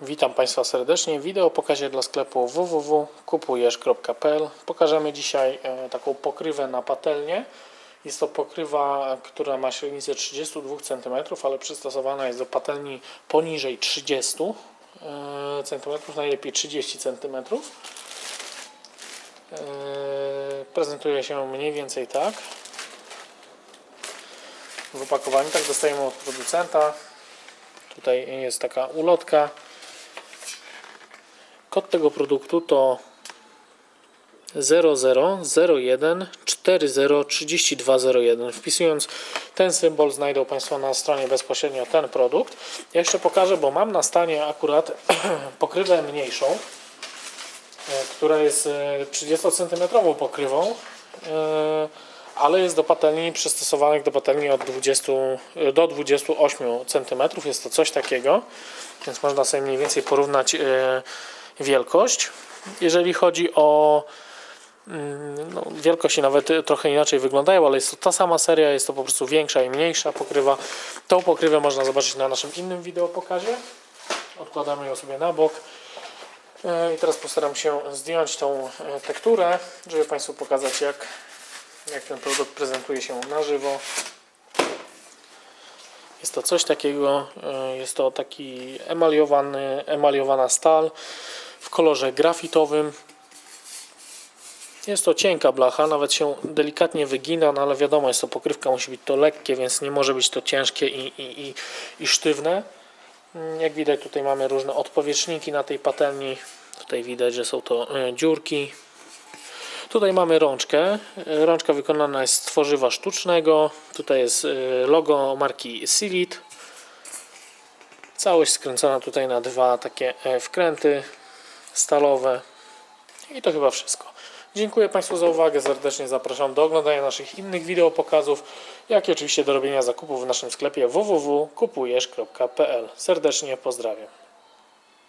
Witam Państwa serdecznie. Wideo pokazie dla sklepu www.kupujesz.pl. Pokażemy dzisiaj e, taką pokrywę na patelnię. Jest to pokrywa, która ma średnicę 32 cm, ale przystosowana jest do patelni poniżej 30 cm, najlepiej 30 cm. E, Prezentuje się mniej więcej tak. W opakowaniu tak dostajemy od producenta. Tutaj jest taka ulotka. Kod tego produktu to 0001403201. Wpisując ten symbol znajdą Państwo na stronie bezpośrednio ten produkt. Ja jeszcze pokażę, bo mam na stanie akurat pokrywę mniejszą, e, która jest e, 30 cm pokrywą, e, ale jest do patelni przystosowanych do patelni od 20 do 28 cm. Jest to coś takiego, więc można sobie mniej więcej porównać e, wielkość. Jeżeli chodzi o mm, no, wielkości nawet trochę inaczej wyglądają, ale jest to ta sama seria, jest to po prostu większa i mniejsza pokrywa. Tą pokrywę można zobaczyć na naszym innym wideo pokazie. Odkładamy ją sobie na bok. E, I teraz postaram się zdjąć tą e, tekturę, żeby Państwu pokazać jak, jak ten produkt prezentuje się na żywo. Jest to coś takiego, e, jest to taki emaliowany, emaliowana stal w kolorze grafitowym. Jest to cienka blacha, nawet się delikatnie wygina, no ale wiadomo, jest to pokrywka, musi być to lekkie, więc nie może być to ciężkie i, i, i, i sztywne. Mm, Jak widać tutaj mamy różne odpowietrzniki na tej patelni. Tutaj widać, że są to e, dziurki. Tutaj mamy rączkę. E, Rączka wykonana jest z tworzywa sztucznego. Tutaj jest e, logo marki Silit. Całość skręcona tutaj na dwa takie e, wkręty stalowe. I to chyba wszystko. Dziękuję Państwu za uwagę. Serdecznie zapraszam do oglądania naszych innych wideo pokazów, jak i oczywiście do robienia zakupów w naszym sklepie www.kupujesz.pl. Serdecznie pozdrawiam.